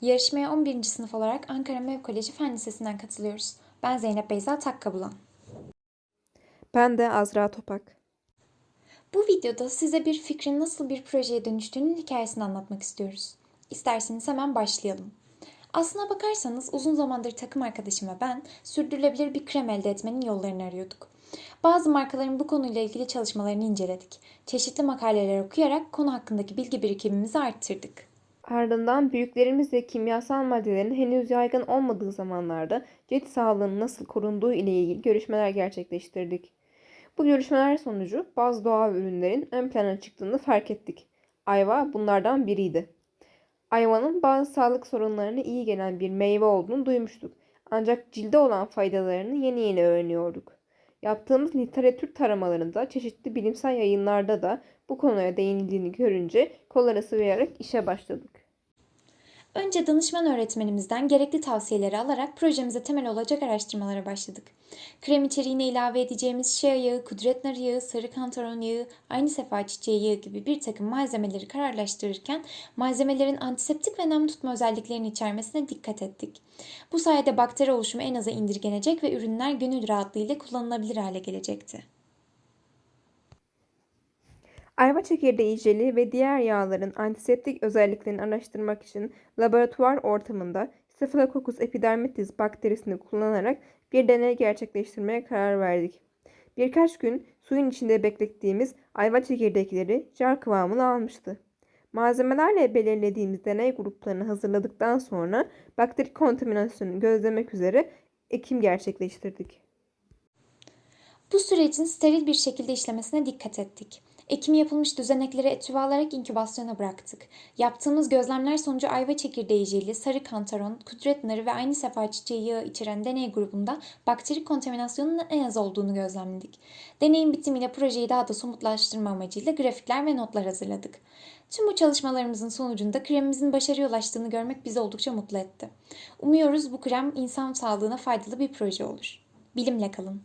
Yarışmaya 11. sınıf olarak Ankara Mev Koleji Fen Lisesi'nden katılıyoruz. Ben Zeynep Beyza Takkabulan. Ben de Azra Topak. Bu videoda size bir fikrin nasıl bir projeye dönüştüğünün hikayesini anlatmak istiyoruz. İsterseniz hemen başlayalım. Aslına bakarsanız uzun zamandır takım arkadaşım ve ben sürdürülebilir bir krem elde etmenin yollarını arıyorduk. Bazı markaların bu konuyla ilgili çalışmalarını inceledik. Çeşitli makaleler okuyarak konu hakkındaki bilgi birikimimizi arttırdık. Ardından büyüklerimizle kimyasal maddelerin henüz yaygın olmadığı zamanlarda cilt sağlığının nasıl korunduğu ile ilgili görüşmeler gerçekleştirdik. Bu görüşmeler sonucu bazı doğal ürünlerin ön plana çıktığını fark ettik. Ayva bunlardan biriydi. Ayvanın bazı sağlık sorunlarına iyi gelen bir meyve olduğunu duymuştuk. Ancak cilde olan faydalarını yeni yeni öğreniyorduk. Yaptığımız literatür taramalarında çeşitli bilimsel yayınlarda da bu konuya değinildiğini görünce kolları sıvayarak işe başladık. Önce danışman öğretmenimizden gerekli tavsiyeleri alarak projemize temel olacak araştırmalara başladık. Krem içeriğine ilave edeceğimiz shea yağı, kudret narı yağı, sarı kantaron yağı, aynı sefa çiçeği yağı gibi bir takım malzemeleri kararlaştırırken malzemelerin antiseptik ve nem tutma özelliklerini içermesine dikkat ettik. Bu sayede bakteri oluşumu en aza indirgenecek ve ürünler gönül rahatlığıyla kullanılabilir hale gelecekti. Ayva çekirdeği jeli ve diğer yağların antiseptik özelliklerini araştırmak için laboratuvar ortamında Staphylococcus epidermidis bakterisini kullanarak bir deney gerçekleştirmeye karar verdik. Birkaç gün suyun içinde beklettiğimiz ayva çekirdekleri jar kıvamını almıştı. Malzemelerle belirlediğimiz deney gruplarını hazırladıktan sonra bakteri kontaminasyonunu gözlemek üzere ekim gerçekleştirdik. Bu sürecin steril bir şekilde işlemesine dikkat ettik. Ekimi yapılmış düzenekleri etüve alarak inkübasyona bıraktık. Yaptığımız gözlemler sonucu ayva çekirdeği jeli, sarı kantaron, kudret narı ve aynı sefa çiçeği yağı içeren deney grubunda bakteri kontaminasyonunun en az olduğunu gözlemledik. Deneyin bitimiyle projeyi daha da somutlaştırma amacıyla grafikler ve notlar hazırladık. Tüm bu çalışmalarımızın sonucunda kremimizin başarıya ulaştığını görmek bizi oldukça mutlu etti. Umuyoruz bu krem insan sağlığına faydalı bir proje olur. Bilimle kalın.